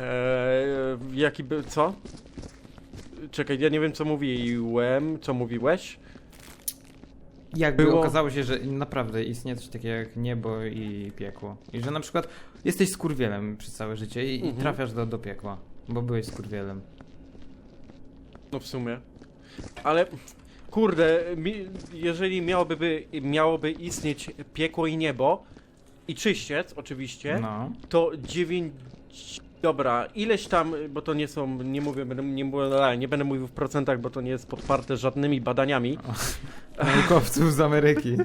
Eee, jaki był, co? Czekaj, ja nie wiem co mówiłem, co mówiłeś? Jakby Było- okazało się, że naprawdę istnieje coś takiego jak niebo i piekło. I że na przykład jesteś skurwielem przez całe życie i, i Mhm. trafiasz do, do piekła, bo byłeś skurwielem. No w sumie. Ale kurde, mi, jeżeli miałoby, by, miałoby istnieć piekło i niebo i czyściec oczywiście, No. to dziewięć... Dobra, ileś tam, bo to nie są, nie mówię, będę, nie, mówię- nie będę mówił w procentach, bo to nie jest podparte żadnymi badaniami, Naukowców z Ameryki.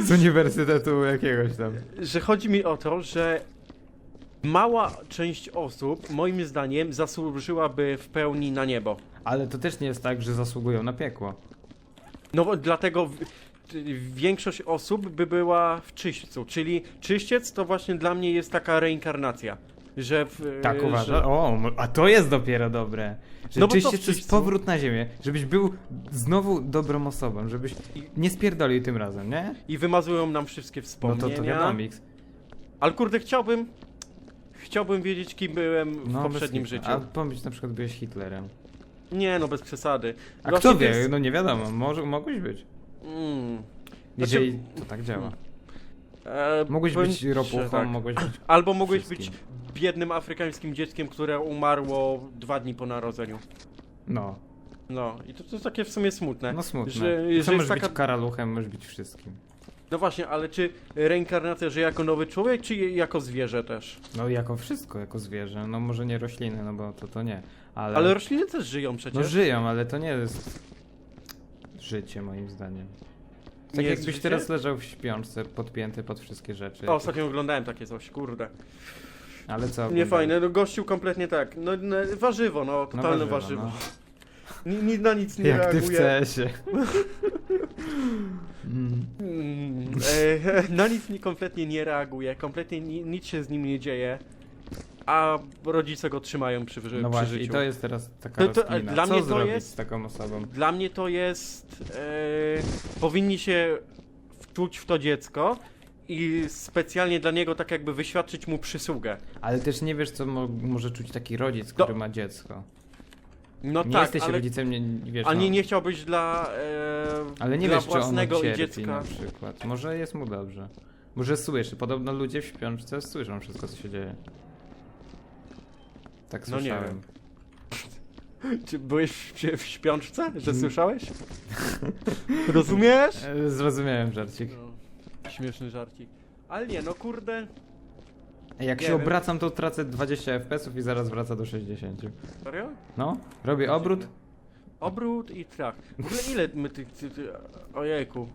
Z uniwersytetu jakiegoś tam. że chodzi mi o to, że mała część osób, moim zdaniem, zasłużyłaby w pełni na niebo. Ale to też nie jest tak, że zasługują na piekło. No dlatego większość osób by była w czyśćcu, czyli czyściec to właśnie dla mnie jest taka reinkarnacja, że w, Tak że- uważasz? O, a to jest dopiero dobre. Że No w to jest powrót na ziemię. Żebyś był znowu dobrą osobą, żebyś nie spierdolił tym razem, nie? I wymazują nam wszystkie No to, wspomnienia. to wiadomo, X. Ale kurde, chciałbym. Chciałbym wiedzieć, kim byłem w No, bez poprzednim kitu. życiu. A pomyśl, na przykład byłeś Hitlerem. Nie, no bez przesady. A Właśnie kto to wie? jest- No nie wiadomo, może mogłeś być. Mm. Jeżeli to tak działa. E, Mogłeś powiem być ci, ropuchą, tak. mogłeś być... Albo mogłeś wszystkim. być biednym afrykańskim dzieckiem, które umarło dwa dni po narodzeniu. No, No, i to, to jest takie w sumie smutne. no smutne. Że, Co że jest możesz taka... być karaluchem, możesz być wszystkim. No właśnie, ale czy reinkarnacja, że jako nowy człowiek, czy jako zwierzę też? No jako wszystko, jako zwierzę. No może nie rośliny, no bo to to nie. Ale, Ale rośliny też żyją przecież. no żyją, ale to nie jest życie moim zdaniem. Tak Nie jakbyś teraz leżał w śpiączce, podpięty pod wszystkie rzeczy. O, ostatnio oglądałem takie coś, kurde. Ale co? Nie oglądałeś? fajne, no gościu kompletnie tak. No, no warzywo, no, No totalne warzywo, warzywo. no. Ni, ni, na nic nie Jak ty w reaguje. CS-ie. Mm. Mm, e, na nic nie, kompletnie nie reaguje, kompletnie ni, nic się z nim nie dzieje, a rodzice go trzymają przy, przy No właśnie, i życiu. to jest teraz taka To- to- rozkmina. dla Co mnie to zrobić jest- z taką osobą? Dla mnie to jest. E, powinni się wczuć w to dziecko i specjalnie dla niego tak jakby wyświadczyć mu przysługę. Ale też nie wiesz, co mo może czuć taki rodzic, No. który ma dziecko. No nie tak, jesteś ale, rodzicem, nie, wiesz. ale no. nie, chciałbyś dla, e, Ale nie dla wiesz, czy on własnego i cierpi dziecka. na przykład. Może jest mu dobrze. Może słyszy. Podobno ludzie w śpiączce słyszą wszystko, co się dzieje. Tak No nie słyszałem. Czy byłeś w, w śpiączce, że Mm. słyszałeś? Rozumiesz? E, Zrozumiałem żarcik. No, śmieszny żarcik. Ale nie, no kurde. Jak nie się wiem. obracam, to tracę 20 FPS-ów i zaraz wraca do 60. Serio? No, robię obrót. Obrót i trach. W ogóle ile my tych... Ty, ty, ojejku.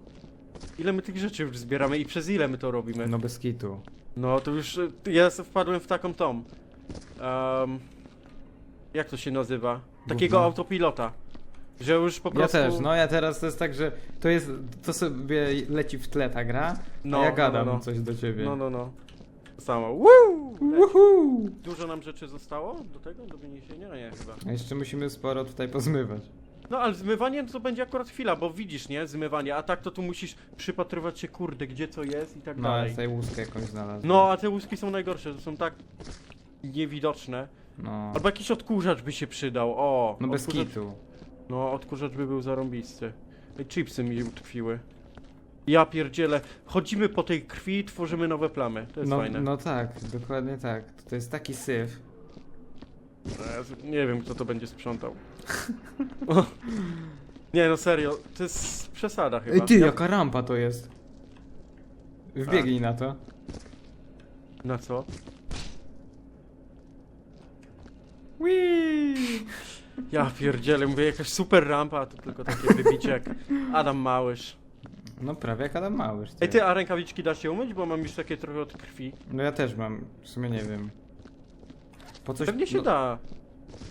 Ile my tych rzeczy już zbieramy i przez ile my to robimy? No bez kitu. No to już... y, Ja wpadłem w taką tą... Um, jak to się nazywa? Takiego Gówno. autopilota. Że już po Ja prostu... też, no ja teraz to jest tak, że to jest, to sobie leci w tle ta gra, No, a ja no, gadam no, no. coś do ciebie. No, no, no. Samo. Woo! Woohoo! Dużo nam rzeczy zostało do tego, do wyniesienia? Nie, chyba. A jeszcze musimy sporo tutaj pozmywać. No ale zmywanie to będzie akurat chwila, bo widzisz, nie? Zmywanie, a tak to tu musisz przypatrywać się, kurde, gdzie co jest i tak No, ja dalej. tutaj łuskę jakąś znalazłem. No, a te łuski są najgorsze, to są tak niewidoczne. No, Albo jakiś odkurzacz by się przydał, o! no bez odkurzacz, kitu. No, odkurzacz by był zarąbisty. Ej, chipsy mi utkwiły. Ja pierdzielę, chodzimy po tej krwi, tworzymy nowe plamy, to jest No, fajne. no tak, dokładnie tak. To jest taki syf. Jezu, Nie wiem, kto to będzie sprzątał. O. Nie no, serio, to jest przesada chyba. Ej ty, Ja- jaka rampa to jest? Wbiegnij na to. Na co? Whee! Ja pierdzielę, mówię, jakaś super rampa, a to tylko takie wybicie jak Adam Małysz. No prawie jak Adam Małysz. Ej ty, a rękawiczki da się umyć, bo mam już takie trochę od krwi. No ja też mam, w sumie nie wiem. Po coś... Pewnie się no, da.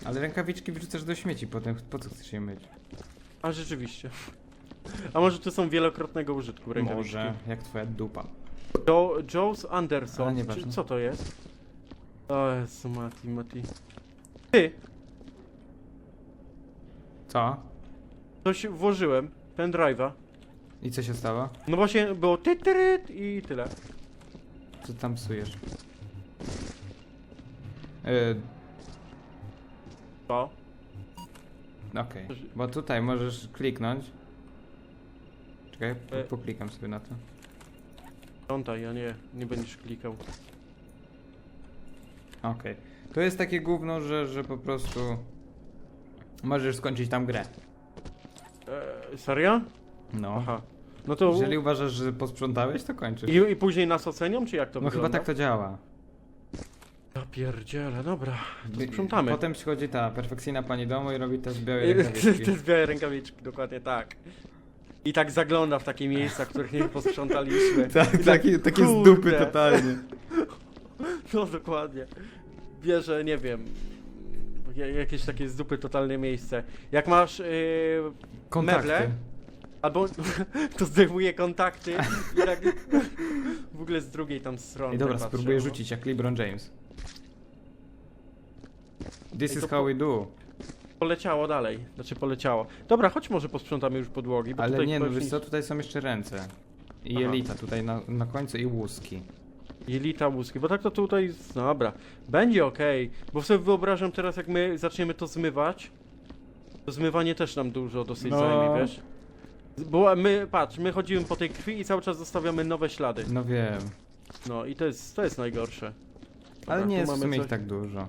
Ale rękawiczki wrzucasz do śmieci potem, po co chcesz je myć? A rzeczywiście. A może to są wielokrotnego użytku rękawiczki? Może, jak twoja dupa. Jo Joe's Anderson. nieważne. Czy, co to jest? O Jezu, Mati, Mati. Ty, Co? coś włożyłem, pendrive'a. I co się stało? No właśnie było ty, ty, ty, i tyle. Co tam psujesz? Yy, To. Okej, bo tutaj możesz kliknąć. Czekaj, E. po, poklikam sobie na to. Sprzątaj, ja nie, nie będziesz klikał. Okej. To jest takie gówno, że, że po prostu możesz skończyć tam grę. E, serio? No. Aha. No to... Jeżeli uważasz, że posprzątałeś, to kończysz. I, I później nas ocenią, czy jak to no chyba tak to działa. Ja pierdzielę, dobra. To sprzątamy. Potem przychodzi ta perfekcyjna pani domu i robi te Te, rękawiczki. te białe rękawiczki, dokładnie tak. I tak zagląda w takie miejsca, których nie posprzątaliśmy. Tak, I takie, takie z dupy totalnie. No dokładnie. Bierze, nie wiem, ja- jakieś takie z dupy totalne miejsce. Jak masz yy, Kontakty. meble, albo to zdejmuje kontakty i tak w ogóle z drugiej tam strony. I dobra, tak spróbuję no. rzucić jak LeBron James. This Ej, is to how po- we do. Poleciało dalej, znaczy poleciało. Dobra, chodź może posprzątamy już podłogi, bo Ale tutaj nie, no ktoś wiesz nic- co, tutaj są jeszcze ręce. I Aha. jelita tutaj na, na końcu i łuski. Jelita łuski, bo tak to tutaj, dobra, będzie okej, bo sobie wyobrażam teraz jak my zaczniemy to zmywać, to zmywanie też nam dużo dosyć No. zajmie, wiesz? Bo my, patrz, my chodzimy po tej krwi i cały czas zostawiamy nowe ślady, No wiem. no i to jest, to jest najgorsze. Dobra, Ale nie tu jest w mamy sumie ich coś- tak dużo.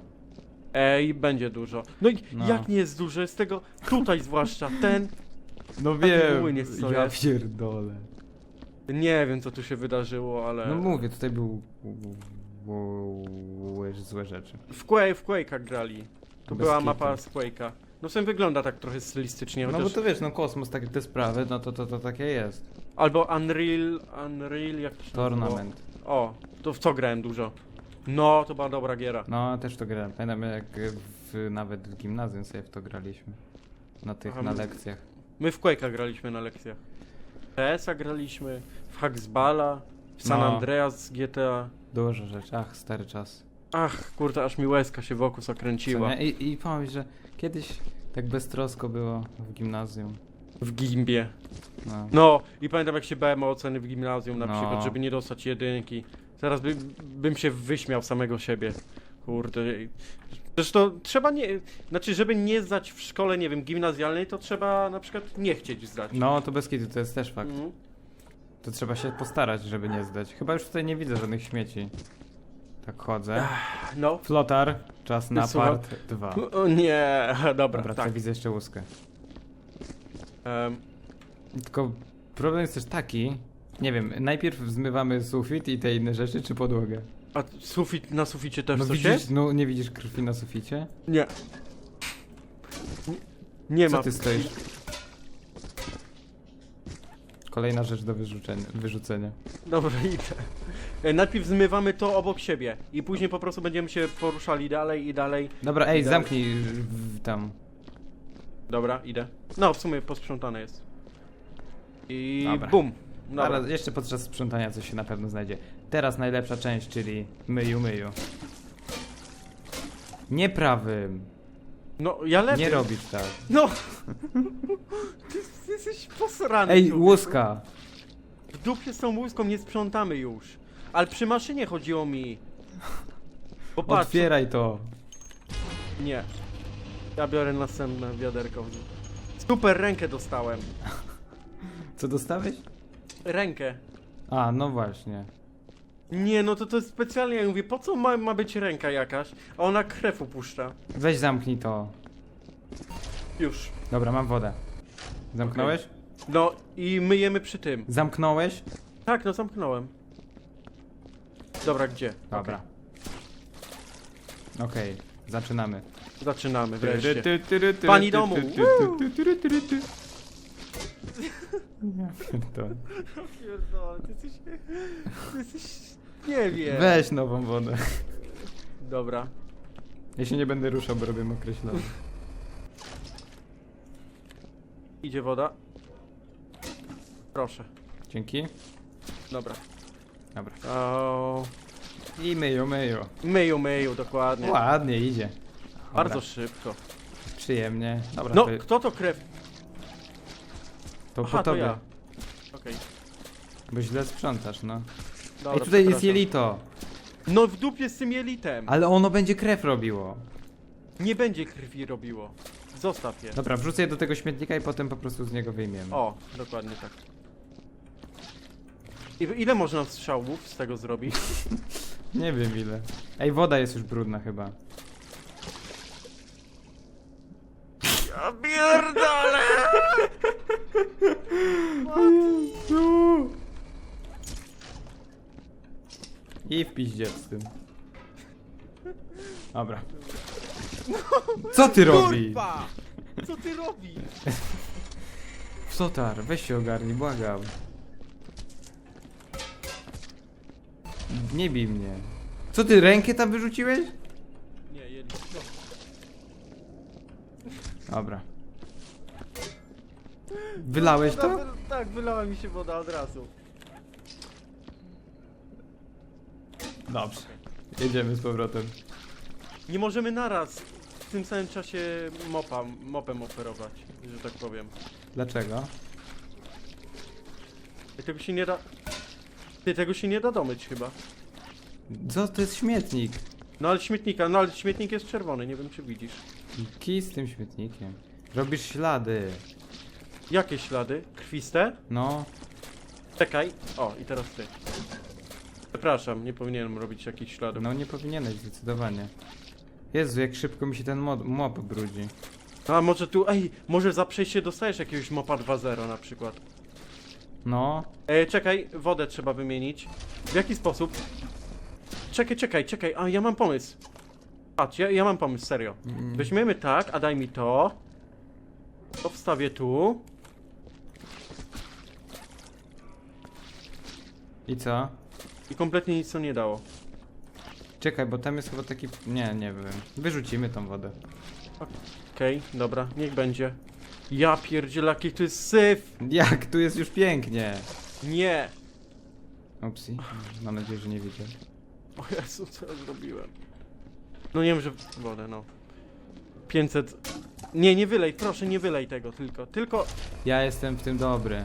Ej, będzie dużo. No i No. jak nie jest dużo, z tego, tutaj zwłaszcza, ten, No wiem, młyniec, co ja jest. pierdolę. Nie wiem co tu się wydarzyło, ale... No mówię, tutaj był złe, złe rzeczy. W, Quake, w Quake'a grali, to Bez była kitu. mapa z Quake'a. No w sumie wygląda tak trochę stylistycznie, No chociaż... bo to wiesz, no kosmos, takie te sprawy, no to, to, to takie jest. Albo Unreal, Unreal, jak to się nazywało? Tournament. O, to w co grałem dużo? No, to była dobra giera. No, też to grałem. Pamiętam jak w, nawet w gimnazjum sobie w to graliśmy. Na tych, Aha, na my- lekcjach. My w Quake'a graliśmy na lekcjach. PS-a graliśmy, w Hacksballa, w San No. Andreas z GTA. Dużo rzeczy, ach, stary czas. Ach, kurde, aż mi łezka się wokół Co zakręciła. nie? I, I pomyśl, że kiedyś tak beztrosko było w gimnazjum. W gimbie. No. No, i pamiętam jak się bałem o oceny w gimnazjum na No. przykład, żeby nie dostać jedynki. Teraz by, bym się wyśmiał samego siebie. Kurde. Zresztą trzeba nie... Znaczy, żeby nie zdać w szkole, nie wiem, gimnazjalnej, to trzeba na przykład nie chcieć zdać. no, to bez kitu, to jest też fakt. Mhm. To trzeba się postarać, żeby nie zdać. Chyba już tutaj nie widzę żadnych śmieci. Tak chodzę. No. Flotar, czas na Słucham? part 2. O nie, dobra, Dobra, tak. widzę jeszcze łuskę. Em, Tylko problem jest też taki, nie wiem, najpierw zmywamy sufit i te inne rzeczy, czy podłogę? A sufit, na suficie też no coś widzisz, jest? no nie widzisz krwi na suficie? Nie. Nie, nie Co ma. ty stoisz? Kolejna rzecz do wyrzucenia, wyrzucenia. Dobra, idę. E, Najpierw zmywamy to obok siebie i później po prostu będziemy się poruszali dalej i dalej. Dobra, ej, Idę. zamknij w, tam. Dobra, idę. No, w sumie posprzątane jest. I Dobra. bum. Dobra. Dobra, jeszcze podczas sprzątania coś się na pewno znajdzie. Teraz najlepsza część, czyli myju, myju. Nie prawym. No, ja lepiej. Nie robisz tak. No! Ty, ty jesteś posrany. Ej, człowieku. łuska! W dupie z tą łuską nie sprzątamy już. Ale przy maszynie chodziło mi. Bo patrz, Otwieraj to! nie. Ja biorę następne wiaderko. Super rękę dostałem. Co dostałeś? Rękę. A, no właśnie. Nie, no to to jest specjalnie, ja mówię, po co ma, ma być ręka jakaś? A ona krew upuszcza. Weź zamknij to. Już. Dobra, mam wodę. Zamknąłeś? No i myjemy przy tym. Zamknąłeś? Tak, no zamknąłem. Dobra, gdzie? Dobra. Okej, zaczynamy. Zaczynamy wreszcie. Pani Pani domu. Pierdolę, ty jesteś... Ty jesteś... Nie wiem. Weź nową wodę. Dobra. Ja się nie będę ruszał, bo robię mokre ślady. Idzie woda. Proszę. Dzięki. Dobra. Dobra. O, I myju, myju. myju, myju, dokładnie. Ładnie idzie. Dobra, Bardzo szybko. Przyjemnie. Dobra, No, to, kto to krew? to Aha, po to tobie. ja. Okej. Bo źle sprzątasz, no. Dobra, Ej, tutaj jest przepraszam. jelito. No w dupie z tym jelitem. Ale ono będzie krew robiło. Nie będzie krwi robiło. Zostaw je. Dobra, wrzucę je do tego śmietnika i potem po prostu z niego wyjmiemy. O, dokładnie tak. I, ile można strzałów z tego zrobić? Nie wiem ile. Ej, woda jest już brudna chyba. Ja pierdolę! I w piździe z tym. Dobra. Co ty robisz? Kurwa! Co ty robisz? Sotar, weź się ogarnij, błagam. Nie bij mnie. Co ty, rękę tam wyrzuciłeś? Nie, jedno. No. Dobra. Wylałeś Woda to? Tak, wylała mi się woda od razu. Dobrze. Jedziemy z powrotem. Nie możemy naraz w tym samym czasie mopa, mopem operować, że tak powiem. Dlaczego? Tego się nie da... Ty, tego się nie da domyć chyba. Co to jest śmietnik? No ale śmietnika, no ale śmietnik jest czerwony, nie wiem czy widzisz. Kij z tym śmietnikiem. Robisz ślady. Jakie ślady? Krwiste? No. Czekaj. O, i teraz ty. Przepraszam, nie powinienem robić jakichś śladów. No nie powinieneś zdecydowanie. Jezu, jak szybko mi się ten mod, mop brudzi. A może tu, ej, może za przejście dostajesz jakiegoś mopa 2.0 na przykład. No. E, czekaj, wodę trzeba wymienić. W jaki sposób? Czekaj, czekaj, czekaj, a ja mam pomysł. Patrz, ja, ja mam pomysł, serio. Mm. Weźmiemy tak, a daj mi to. To wstawię tu. I co? I kompletnie nic to nie dało. Czekaj, bo tam jest chyba taki... Nie, nie wiem. Wyrzucimy tą wodę. Okej, dobra, niech będzie. Ja pierdzielaki, to jest syf! Jak? Tu jest już pięknie. Nie! Upsi. Mam nadzieję, że nie widzę. O Jezu, co ja zrobiłem? No nie wiem, że wodę, no. 500... Nie, nie wylej, proszę, nie wylej tego tylko. Tylko, Ja jestem w tym dobry.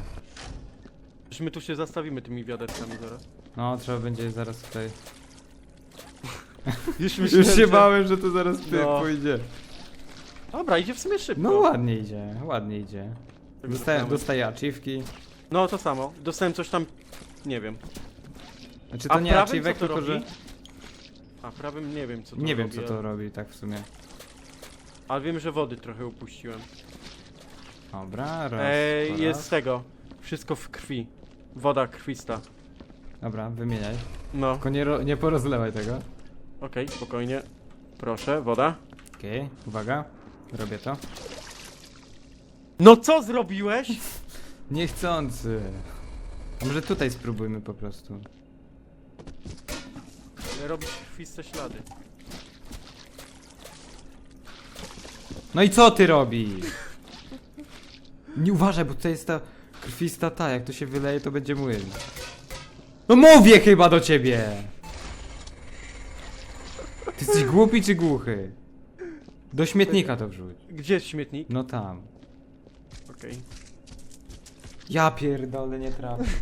że my tu się zastawimy tymi wiaderkami zaraz. No, trzeba będzie zaraz tutaj... Już, Już myślałem, się że- bałem, że to zaraz ty No. pójdzie. Dobra, idzie w sumie szybko. No ładnie idzie, ładnie idzie. Dostaję, dostaję. dostaję achievki. No to samo. Dostałem coś tam, nie wiem. Znaczy A to nie prawym achievek, co to tylko że... robi? A prawym nie wiem co to Nie wiem robi, co to ale- robi tak w sumie. Ale wiem, że wody trochę upuściłem. Dobra, raz, Ej, jest raz. z tego. Wszystko w krwi. Woda krwista. Dobra, wymieniaj. No, Tylko nie, ro- nie porozlewaj tego. okej, spokojnie. Proszę, woda. Okej, uwaga. Robię to. No co zrobiłeś? Niechcący. A może tutaj spróbujmy po prostu. Robisz krwiste ślady. No i co ty robisz? Nie uważaj, bo tutaj jest ta krwista ta, jak to się wyleje, to będzie młyn. No mówię chyba do ciebie! Ty jesteś głupi czy głuchy? Do śmietnika to wrzuć. Gdzie jest śmietnik? No tam. Okej. Ja pierdolę, nie trafię.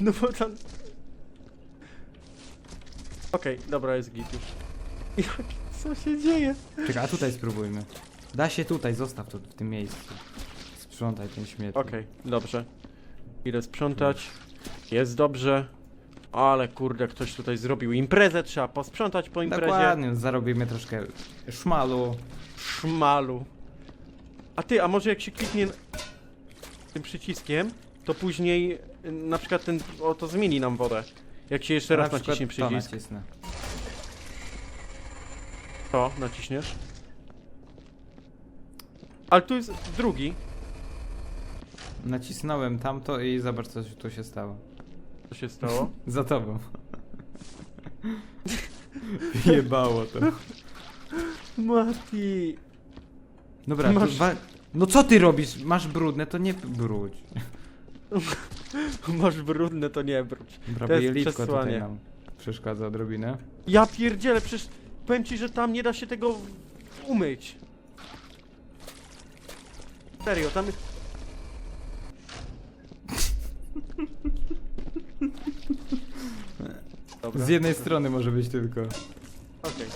No bo tam... Okej, dobra, jest git już. Jak, co się dzieje? Czekaj, a tutaj spróbujmy. Da się tutaj, zostaw to w tym miejscu. Sprzątaj ten śmietnik. Okej, dobrze. Idę sprzątać. Jest dobrze. Ale kurde, ktoś tutaj zrobił imprezę, trzeba posprzątać po imprezie. Dokładnie, zarobimy troszkę szmalu. Szmalu. A ty, a może jak się kliknie tym przyciskiem, to później y, na przykład ten, o to zmieni nam wodę. Jak się jeszcze Na raz przykład naciśnie to przycisk, nacisnę. to naciśniesz. Ale tu jest drugi. Nacisnąłem tamto i zobacz co tu się stało. Co się stało? Za tobą. Jebało to. Mati. Dobra, Masz- wa- no co ty robisz? Masz brudne, to nie brudź. Masz brudne, to nie wróć. Dobra, To bo jest jeliczko przesłanie. tutaj nam przeszkadza odrobinę. Ja pierdzielę, przecież powiem ci, że tam nie da się tego umyć. Serio, tam... Dobra, Z jednej strony może być tylko. okej.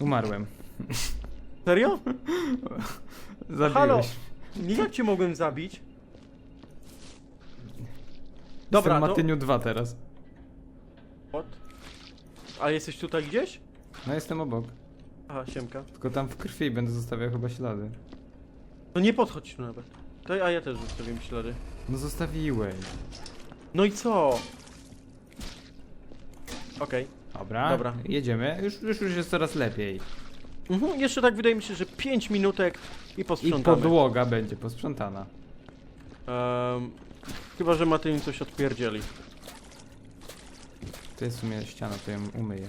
Umarłem. Serio? Zabiłeś. Halo? Nie jak cię mogłem zabić? Dobra, Jestem. Matyniu 2 teraz. What? A jesteś tutaj gdzieś? No jestem obok. Aha, siemka. Tylko tam w krwi będę zostawiał chyba ślady. No nie podchodź tu nawet. To, a ja też zostawiłem ślady. No zostawiłeś. No i co? Okej. Dobra, Dobra. jedziemy. Już, już, już jest coraz lepiej. Mhm, jeszcze tak wydaje mi się, że 5 minutek i I posprzątamy. podłoga będzie posprzątana. Em, chyba, że Matyn coś odpierdzieli. To jest w sumie ściana, to ją umyję.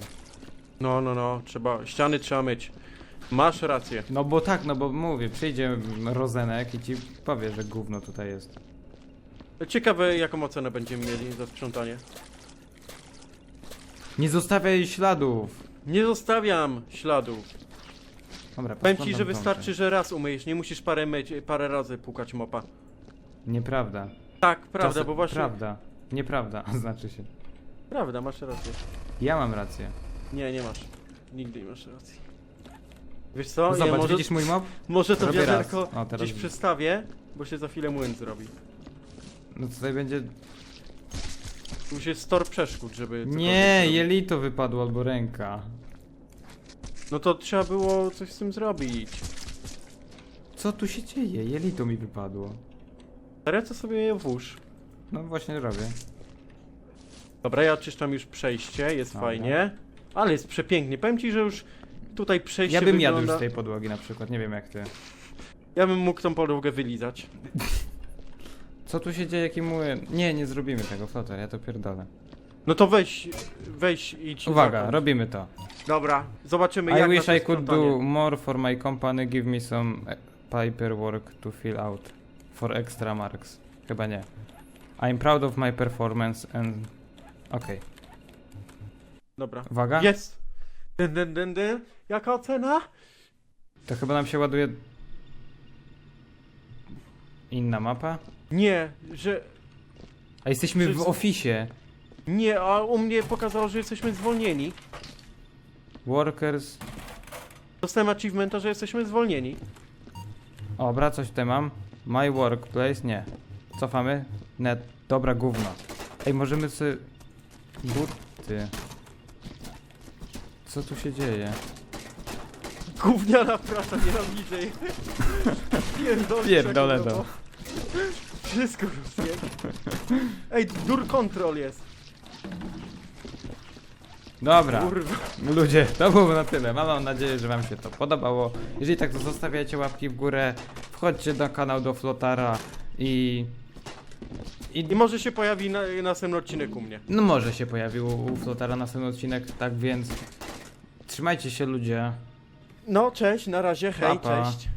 No, no, no, trzeba, ściany trzeba myć. Masz rację. No bo tak, no bo mówię, przyjdzie Rozenek i ci powie, że gówno tutaj jest. Ciekawe, jaką ocenę będziemy mieli za sprzątanie. Nie zostawiaj śladów! Nie zostawiam śladów. Dobra, Powiem ci, posprzątam że tą wystarczy, część. że raz umyjesz, nie musisz parę, myć, parę razy pukać mopa. Nieprawda. Tak, prawda, Czasem- bo właśnie... Prawda. Nieprawda, znaczy się. Prawda, masz rację. Ja mam rację. Nie, nie masz. Nigdy nie masz racji. Wiesz co? Zobacz, może, widzisz mój mob? może to Robię raz. wiaderko O, teraz gdzieś widzę. przestawię, bo się za chwilę młyn zrobi. No tutaj będzie... Musi jest tor przeszkód, żeby... Nie, jelito wypadło albo ręka. No to trzeba było coś z tym zrobić. Co tu się dzieje? Jelito mi wypadło. Teraz to sobie je włóż. No właśnie robię. Dobra, ja oczyszczam już przejście, jest Dobra. fajnie. Ale jest przepięknie. Powiem ci, że już tutaj przejście Ja bym jadł wygląda... już z tej podłogi na przykład, nie wiem jak ty. Ja bym mógł tą podłogę wylizać. Co tu się dzieje, jaki młyn? Nie, nie zrobimy tego, flotar, ja to pierdolę. No to weź, weź i idź. Uwaga, robimy to. Dobra, zobaczymy I jak wish na I to could sprzątanie. do more for my company, give me some e, paperwork to fill out. For extra marks. Chyba nie. I'm proud of my performance and... Okej, Dobra. uwaga. Jest! Dyn, dyn, dyn, dyn. Jaka ocena? To chyba nam się ładuje... Inna mapa? Nie, że... A jesteśmy w Wszyscy- oficie. Nie, a u mnie pokazało, że jesteśmy zwolnieni. Workers... Dostałem achievementa, że jesteśmy zwolnieni. Dobra, coś tutaj mam. My workplace, nie. Cofamy. Net, dobra gówno. Ej, możemy sobie... Buty. Co tu się dzieje? Gówniana praca, nienawidzę jej. Pierdolę, Pierdolę czego to. Wszystko rozumiem. Ej, dur control jest. Dobra, Kurwa. ludzie, to było na tyle. Mam nadzieję, że wam się to podobało. Jeżeli tak, to zostawiajcie łapki w górę. Wchodźcie na kanał do Flotara i... I I może się pojawi na, następny odcinek u mnie. no może się pojawił u Flotara następny odcinek, tak więc... Trzymajcie się ludzie. No, cześć, na razie, hej, Pa, pa. cześć.